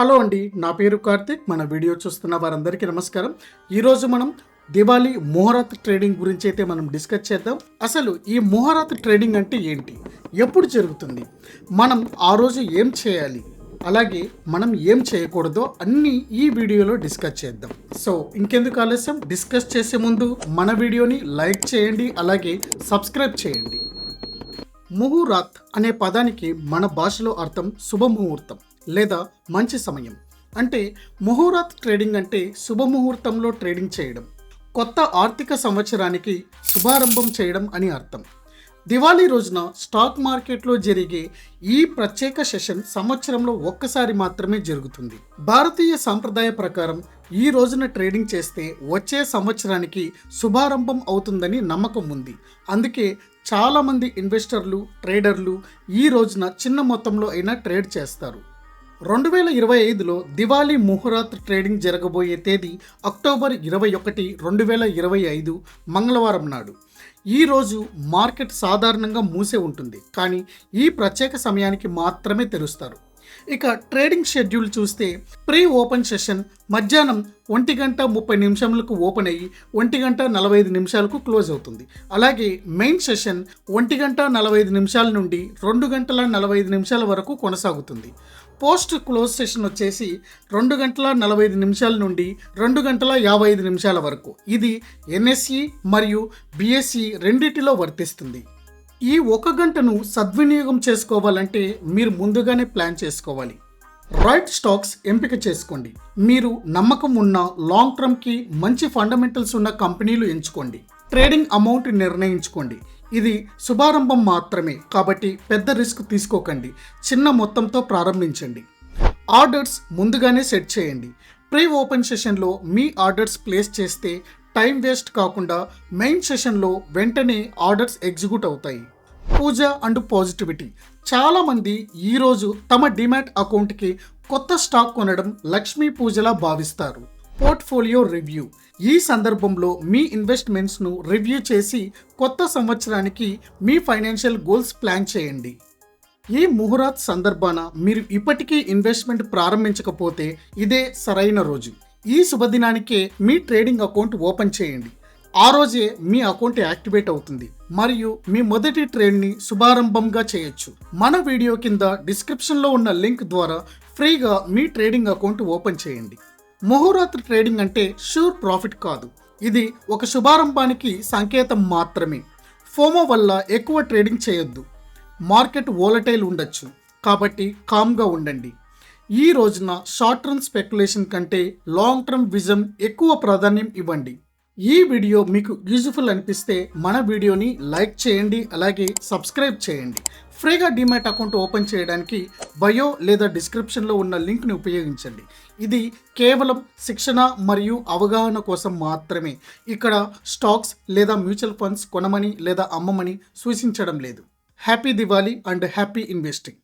Hello అండి నా పేరు కార్తిక్ మన వీడియో చూస్తున్న వారందరికీ నమస్కారం. ఈరోజు మనం దివాళీ ముహూర్త్ ట్రేడింగ్ గురించి అయితే మనం డిస్కస్ చేద్దాం. అసలు ఈ ముహూర్త్ ట్రేడింగ్ అంటే ఏంటి? ఎప్పుడు జరుగుతుంది? మనం ఆ రోజు ఏం చేయాలి? అలాగే మనం ఏం చేయకూడదో అన్నీ ఈ వీడియోలో డిస్కస్ చేద్దాం. సో ఇంకెందుకు ఆలస్యం? డిస్కస్ చేసే ముందు మన వీడియోని లైక్ చేయండి అలాగే సబ్స్క్రైబ్ చేయండి. ముహూరాత్ అనే పదానికి మన భాషలో అర్థం శుభముహూర్తం. లేదా మంచి సమయం. అంటే ముహూర్త్ ట్రేడింగ్ అంటే శుభముహూర్తంలో ట్రేడింగ్ చేయడం. కొత్త ఆర్థిక సంవత్సరానికి శుభారంభం చేయడం అని అర్థం. దివాళీ రోజున స్టాక్ మార్కెట్లో జరిగే ఈ ప్రత్యేక సెషన్ సంవత్సరంలో ఒక్కసారి మాత్రమే జరుగుతుంది. భారతీయ సాంప్రదాయ ప్రకారం ఈ రోజున ట్రేడింగ్ చేస్తే వచ్చే సంవత్సరానికి శుభారంభం అవుతుందని నమ్మకం ఉంది. అందుకే చాలామంది ఇన్వెస్టర్లు ట్రేడర్లు ఈ రోజున చిన్న మొత్తంలో అయినా ట్రేడ్ చేస్తారు. రెండు వేల ఇరవై ఐదులో దివాళీ ముహూర్త్ ట్రేడింగ్ జరగబోయే తేదీ అక్టోబర్ ఇరవై ఒకటి రెండు వేల ఇరవై ఐదు మంగళవారం నాడు. ఈ రోజు మార్కెట్ సాధారణంగా మూసే ఉంటుంది కానీ ఈ ప్రత్యేక సమయానికి మాత్రమే తెరుస్తారు. ఇక ట్రేడింగ్ షెడ్యూల్ చూస్తే ప్రీ ఓపెన్ సెషన్ మధ్యాహ్నం ఒంటి గంట ముప్పై నిమిషాలకు ఓపెన్ అయ్యి ఒంటి గంట నలభై ఐదు నిమిషాలకు క్లోజ్ అవుతుంది. అలాగే మెయిన్ సెషన్ ఒంటి గంట నలభై ఐదు నిమిషాల నుండి రెండు గంటల నలభై ఐదు నిమిషాల వరకు కొనసాగుతుంది. పోస్ట్ క్లోజ్ సెషన్ వచ్చేసి రెండు గంటల నలభై ఐదు నిమిషాల నుండి రెండు గంటల యాభై ఐదు నిమిషాల వరకు. ఇది ఎన్ఎస్సి మరియు బిఎస్సి రెండిటిలో వర్తిస్తుంది. ఈ ఒక గంటను సద్వినియోగం చేసుకోవాలంటే మీరు ముందుగానే ప్లాన్ చేసుకోవాలి. రైట్ స్టాక్స్ ఎంపిక చేసుకోండి. మీరు నమ్మకం ఉన్న లాంగ్ టర్మ్కి మంచి ఫండమెంటల్స్ ఉన్న కంపెనీలు ఎంచుకోండి. ట్రేడింగ్ అమౌంట్ నిర్ణయించుకోండి. ఇది శుభారంభం మాత్రమే. కాబట్టి పెద్ద రిస్క్ తీసుకోకండి. చిన్న మొత్తంతో ప్రారంభించండి. ఆర్డర్స్ ముందుగానే సెట్ చేయండి. ప్రీ ఓపెన్ సెషన్లో మీ ఆర్డర్స్ ప్లేస్ చేస్తే టైం వేస్ట్ కాకుండా మెయిన్ సెషన్లో వెంటనే ఆర్డర్స్ ఎగ్జిక్యూట్ అవుతాయి. Puja and positivity. చాలామంది ఈరోజు తమ డిమాట్ అకౌంట్కి కొత్త స్టాక్ కొనడం లక్ష్మీ పూజలా భావిస్తారు. Portfolio review. ఈ సందర్భంలో మీ ఇన్వెస్ట్మెంట్స్ను రివ్యూ చేసి కొత్త సంవత్సరానికి మీ ఫైనాన్షియల్ గోల్స్ ప్లాన్ చేయండి. ఈ ముహూర్త్ సందర్భాన మీరు ఇప్పటికీ ఇన్వెస్ట్మెంట్ ప్రారంభించకపోతే ఇదే సరైన రోజు. ఈ శుభదినానికే మీ ట్రేడింగ్ అకౌంట్ ఓపెన్ చేయండి. ఆ రోజే మీ అకౌంట్ యాక్టివేట్ అవుతుంది. మరియు మీ మొదటి ట్రేడ్ని శుభారంభంగా చేయొచ్చు. మన వీడియో కింద డిస్క్రిప్షన్లో ఉన్న లింక్ ద్వారా ఫ్రీగా మీ ట్రేడింగ్ అకౌంట్ ఓపెన్ చేయండి. ముహూర్త్ ట్రేడింగ్ అంటే షూర్ ప్రాఫిట్ కాదు. ఇది ఒక శుభారంభానికి సంకేతం మాత్రమే. ఫోమో వల్ల ఎక్కువ ట్రేడింగ్ చేయొద్దు. మార్కెట్ వోలటైల్ ఉండొచ్చు. కాబట్టి కామ్గా ఉండండి. ఈ రోజున షార్ట్ టర్మ్ స్పెక్యులేషన్ కంటే లాంగ్ టర్మ్ విజన్ ఎక్కువ ప్రాధాన్యం ఇవ్వండి. ఈ వీడియో మీకు యూజ్ఫుల్ అనిపిస్తే మన వీడియోని లైక్ చేయండి అలాగే సబ్స్క్రైబ్ చేయండి. ఫ్రీగా డిమాట్ అకౌంట్ ఓపెన్ చేయడానికి బయో లేదా డిస్క్రిప్షన్లో ఉన్న లింక్ని ఉపయోగించండి. ఇది కేవలం శిక్షణ మరియు అవగాహన కోసం మాత్రమే. ఇక్కడ స్టాక్స్ లేదా మ్యూచువల్ ఫండ్స్ కొనమని లేదా అమ్మమని సూచించడం లేదు. Happy Diwali and happy investing